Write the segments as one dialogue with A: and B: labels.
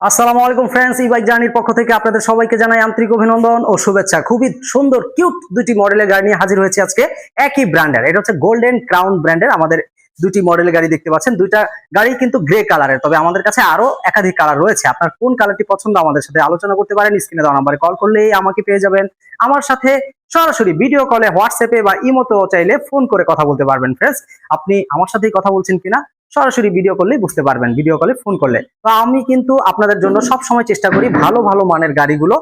A: আসসালামু আলাইকুম ফ্রেন্ডস ই বাইক জার্নির পক্ষ থেকে আপনাদের সবাইকে জানাই আন্তরিক অভিনন্দন ও শুভেচ্ছা। খুবই সুন্দর কিউট দুটি মডেলের গাড়ি নিয়ে হাজির হয়েছে আজকে একই ব্র্যান্ডের এটা হচ্ছে গোল্ডেন ক্রাউন ব্র্যান্ডের আমাদের দুটি মডেলের গাড়ি দেখতে পাচ্ছেন। দুইটা গাড়ি কিন্তু গ্রে কালারের তবে আমাদের কাছে আরও একাধিক কালার রয়েছে। আপনার কোন কালারটি পছন্দ আমাদের সাথে আলোচনা করতে পারেন। স্ক্রিনে দেওয়া নাম্বারে কল করলেই আমাকে পেয়ে যাবেন। আমার সাথে সরাসরি ভিডিও কলে হোয়াটসঅ্যাপে বা ইমোতেও চাইলে ফোন করে কথা বলতে পারবেন। ফ্রেন্ডস আপনি আমার সাথেই কথা বলছেন কিনা? সরাসরি ভিডিও করলেই বুঝতে পারবেন ভিডিও কলে ফোন করলে। তো আমি কিন্তু আপনাদের জন্য সব সময় চেষ্টা করি ভালো ভালো মানের গাড়িগুলো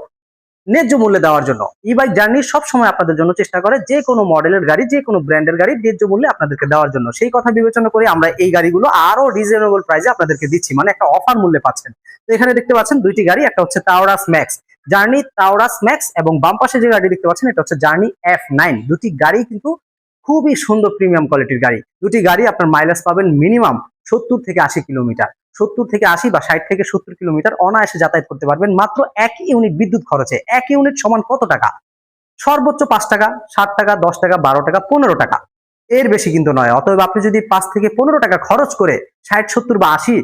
A: ন্যায্য মূল্যে দেওয়ার জন্য। ই বাইক জার্নি সব সময় আপনাদের জন্য চেষ্টা করে যে কোনো মডেলের গাড়ি, যে কোনো ব্র্যান্ডের গাড়ি ন্যায্য মূল্যে আপনাদেরকে দেওয়ার জন্য। সেই কথা বিবেচনা করে আমরা এই গাড়িগুলো আরও রিজনেবল প্রাইসে আপনাদেরকে দিচ্ছি। মানে একটা অফার মূল্যে পাচ্ছেন। তো এখানে দেখতে পাচ্ছেন দুইটি গাড়ি, একটা হচ্ছে Taurus Max Journey Taurus Max এবং বাম পাশে যে গাড়ি দেখতে পাচ্ছেন, এটা হচ্ছে জার্নি এফ নাইন দুটি গাড়ি কিন্তু খুবই সুন্দর প্রিমিয়াম কোয়ালিটির গাড়ি। দুটি গাড়ি আপনার মাইলেজ পাবেন মিনিমাম সত্তর থেকে আশি কিলোমিটার। সত্তর থেকে আশি বা ষাট থেকে সত্তর কিলোমিটার অনায়াসে যাতায়াত করতে পারবেন মাত্র এক ইউনিট বিদ্যুৎ খরচে। এক ইউনিট সমান কত টাকা? সর্বোচ্চ পাঁচ টাকা, সাত টাকা, দশ টাকা, বারো টাকা, পনেরো টাকা। এর বেশি কিন্তু নয়, অতএব আপনি যদি পাঁচ থেকে পনেরো টাকা খরচ করে ষাট, সত্তর বা আশি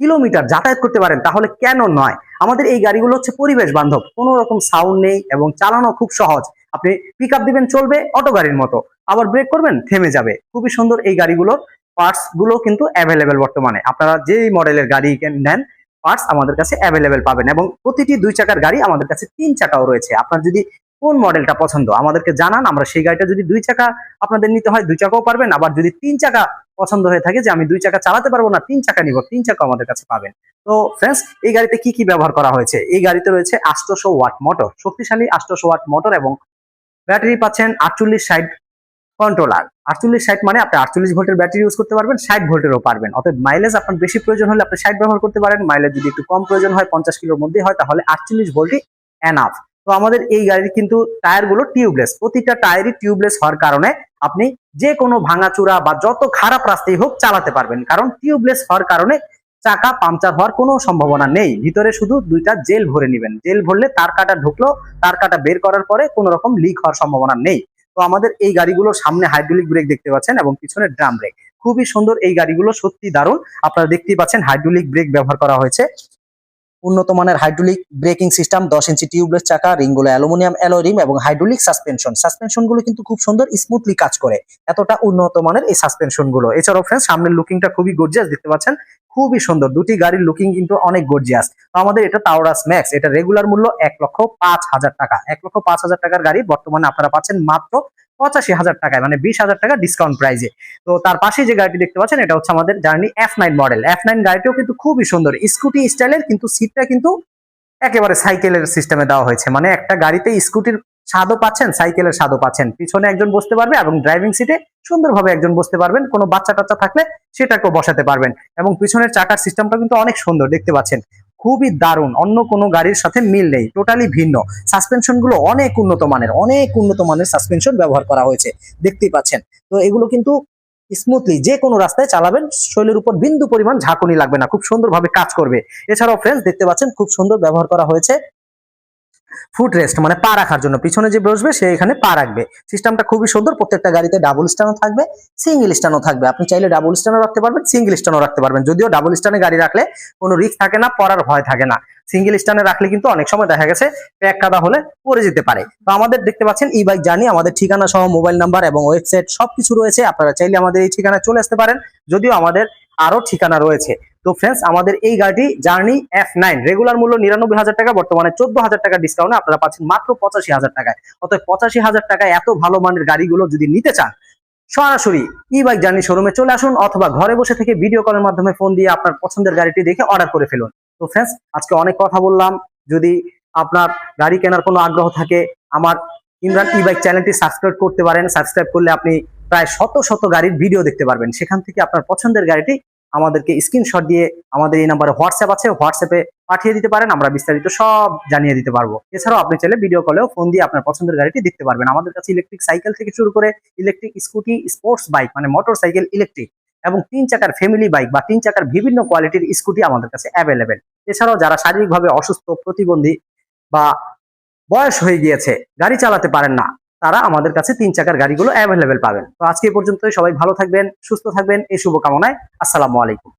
A: কিলোমিটার যাতায়াত করতে পারেন, তাহলে কেন নয়? আমাদের এই গাড়িগুলো হচ্ছে পরিবেশ বান্ধব। কোনো রকম সাউন্ড নেই এবং চালানো খুব সহজ। আপনি পিক আপ দিবেন, চলবে অটো গাড়ির মতো। আবার ব্রেক করবেন, থেমে যাবে। খুবই সুন্দর এই গাড়িগুলো পার্টসগুলো কিন্তু অ্যাভেলেবেল বর্তমানে। আপনারা যেই মডেলের গাড়ি নেন পার্টস আমাদের কাছে অ্যাভেলেবেল পাবেন এবং প্রতিটি দুই চাকার গাড়ি আমাদের কাছে তিন চাকাও রয়েছে। আপনার যদি কোন মডেলটা পছন্দ, আমাদেরকে জানান, আমরা সেই গাড়িটা যদি দুই চাকা আপনাদের নিতে হয়, দুই চাকাও পারবেন। আবার যদি তিন চাকা পছন্দ হয়ে থাকে যে, আমি দুই চাকা চালাতে পারব না, তিন চাকা নিব, তিন চাকা আমাদের কাছে পাবেন। তো ফ্রেন্ডস এই গাড়িতে কি কি ব্যবহার করা হয়েছে? এই গাড়িতে রয়েছে আটশোশো ওয়াট মোটর শক্তিশালী আটশোশো ওয়াট মোটর এবং ব্যাটারি পাচ্ছেন আটচল্লিশ ষাট কন্ট্রোলার আটচল্লিশ ষাট মানে আপনি আটচল্লিশ ভোল্টের ব্যাটারি ইউজ করতে পারবেন, ষাট ভোল্টেরও পারবেন। অর্থাৎ মাইলেজ আপনার বেশি প্রয়োজন হলে আপনি ষাট ব্যবহার করতে পারেন মাইলেজ যদি একটু কম প্রয়োজন হয়, পঞ্চাশ কিলোর মধ্যে হয়, তাহলে আটচল্লিশ ভোল্টই এনাফ তো আমাদের এই গাড়ির কিন্তু টায়ারগুলো টিউবলেস প্রতিটা টায়ারই টিউবলেস হওয়ার কারণে আপনি যে কোনো ভাঙাচুরা বা যত খারাপ রাস্তায় হোক চালাতে পারবেন। কারণ টিউবলেস হওয়ার কারণে চাকা, পাংচার হওয়ার কোনো সম্ভাবনা নেই। ভিতরে শুধু দুইটা জেল ভরে নেবেন। জেল ভরলে তার কাটা ঢুকলো, তার কাটা বের করার পরে কোনো রকম লিক হওয়ার সম্ভাবনা নেই। তো আমাদের এই গাড়িগুলোর সামনে হাইড্রোলিক ব্রেক দেখতে পাচ্ছেন এবং পিছনে ড্রাম ব্রেক খুবই সুন্দর এই গাড়িগুলো সত্যি দারুণ। আপনারা দেখতেই পাচ্ছেন হাইড্রোলিক ব্রেক ব্যবহার করা হয়েছে। উন্নত মানের হাইড্রোলিক ব্রেকিং সিস্টেম দশ ইঞ্চি টিউবলেস চাকা, রিংগুলো অ্যালুমিনিয়াম অ্যালোরিম এবং হাইড্রোলিক সাসপেনশন সাসপেনশনগুলো কিন্তু খুব সুন্দর স্মুথলি কাজ করে। এতটা উন্নত মানের এই সাসপেনশনগুলো। এছাড়াও ফ্রেন্ড সামনের লুকিংটা খুবই গর্জিয়াস দেখতে পাচ্ছেন? খুবই সুন্দর। দুটি গাড়ির লুকিং কিন্তু অনেক গর্জিয়াস তো আমাদের এটা তাওরাস ম্যাক্স এটা রেগুলার মূল্য এক লক্ষ পাঁচ হাজার টাকা। এক লক্ষ পাঁচ হাজার টাকার গাড়ি বর্তমানে আপনারা পাচ্ছেন মাত্র পঁচাশি হাজার টাকায় মানে বিশ হাজার টাকা ডিসকাউন্ট প্রাইজে তো তার পাশে যে গাড়িটি দেখতে পাচ্ছেন, এটা হচ্ছে আমাদের Journey F nine model F nine গাড়িটিও কিন্তু খুবই সুন্দর। স্কুটি স্টাইলের, কিন্তু সিটটা কিন্তু একেবারে সাইকেলের সিস্টেমে দেওয়া হয়েছে। মানে একটা গাড়িতে স্কুটির স্বাদও পাচ্ছেন, সাইকেলের স্বাদও পাচ্ছেন। পিছনে একজন বসতে পারবে এবং ড্রাইভিং সিটে সুন্দরভাবে একজন বসতে পারবেন। কোনো বাচ্চা টাচ্চা থাকলে সেটাকেও বসাতে পারবেন। এবং পিছনের চাকার সিস্টেমটা কিন্তু অনেক সুন্দর, দেখতে পাচ্ছেন। খুবই দারুণ, অন্য কোনো গাড়ির সাথে মিল নেই টোটালি ভিন্ন। সাসপেনশনগুলো অনেক উন্নত মানের, অনেক উন্নত মানের সাসপেনশন ব্যবহার করা হয়েছে, দেখতেই পাচ্ছেন। তো এগুলো কিন্তু স্মুথলি যে কোনো রাস্তায় চালাবেন, শৈলের উপর বিন্দু পরিমাণ ঝাঁকুনি লাগবে না, খুব সুন্দরভাবে কাজ করবে। এছাড়াও ফ্রেন্ডস দেখতে পাচ্ছেন, খুব সুন্দর ব্যবহার করা হয়েছে। ফুট রেস্ট মানে পা রাখার জন্য। পিছনে যে বসবে, সে এখানে পা রাখবে। সিস্টেমটা খুবই সুন্দর, প্রত্যেকটা গাড়িতে ডাবল স্ট্যান্ডও থাকবে সিঙ্গেল স্ট্যান্ডও থাকবে। আপনি চাইলে ডাবল স্ট্যান্ডও রাখতে পারবেন সিঙ্গেল স্ট্যান্ডও রাখতে পারবেন। যদিও ডাবল স্ট্যান্ডে গাড়ি রাখলে কোনো রিস্ক থাকে না, পড়ার ভয় থাকে না। সিঙ্গেল স্ট্যান্ডে রাখলে কিন্তু অনেক সময় দেখা গেছে, প্যাক কাদা হলে পড়ে যেতে পারে। তো আমাদের দেখতে পাচ্ছেন ই বাইক জার্নি আমাদের ঠিকানা সহ মোবাইল নাম্বার এবং ওয়েবসাইট সবকিছু রয়েছে। আপনারা চাইলে আমাদের এই ঠিকানায় চলে আসতে পারেন। যদিও আমাদের আরও ঠিকানা রয়েছে। তো ফ্রেন্ডস আমাদের এই গাড়ি জার্নি এফ নাইন রেগুলার মূল্য নিরানব্বই হাজার টাকা, বর্তমানে চোদ্দ হাজার টাকা ডিসকাউন্টে আপনারা পাচ্ছেন মাত্র পঁচাশি হাজার টাকায়। অতএব পঁচাশি হাজার টাকায় এত ভালো মানের গাড়িগুলো যদি নিতে চান, সরাসরি ই বাইক জার্নি শোরুমে চলে আসুন অথবা ঘরে বসে থেকে ভিডিও কলের মাধ্যমে ফোন দিয়ে আপনার পছন্দের গাড়িটি দেখে অর্ডার করে ফেলুন। তো ফ্রেন্ডস আজকে অনেক কথা বললাম। যদি আপনার গাড়ি কেনার কোনো আগ্রহ থাকে, আমার ইমরান ই বাইক চ্যানেলটি সাবস্ক্রাইব করতে পারেন। সাবস্ক্রাইব করলে আপনি প্রায় শত শত গাড়ির ভিডিও দেখতে পারবেন। সেখান থেকে আপনার পছন্দের গাড়িটি আমাদেরকে স্ক্রিনশট দিয়ে আমাদের এই নাম্বারে হোয়াটসঅ্যাপ আছে হোয়াটসঅ্যাপে পাঠিয়ে দিতে পারেন, আমরা বিস্তারিত সব জানিয়ে দিতে পারব। এছাড়াও আপনি চাইলে ভিডিও কলেও ফোন দিয়ে আপনার পছন্দের গাড়িটি দেখতে পারবেন। আমাদের কাছে ইলেকট্রিক সাইকেল থেকে শুরু করে ইলেকট্রিক স্কুটি স্পোর্টস বাইক মানে মোটর সাইকেল ইলেকট্রিক এবং তিন চাকার ফ্যামিলি বাইক বা তিন চাকার বিভিন্ন কোয়ালিটির স্কুটি আমাদের কাছে অ্যাভেলেবেল এছাড়াও যারা শারীরিকভাবে অসুস্থ, প্রতিবন্ধী বা বয়স হয়ে গিয়েছে, গাড়ি চালাতে পারেন না। তারা আমাদের কাছে তিন চাকার গাড়িগুলো অ্যাভেলেবেল পাবেন। তো আজকে পর্যন্ত সবাই ভালো থাকবেন, সুস্থ থাকবেন। এই শুভকামনায় আসসালামু আলাইকুম।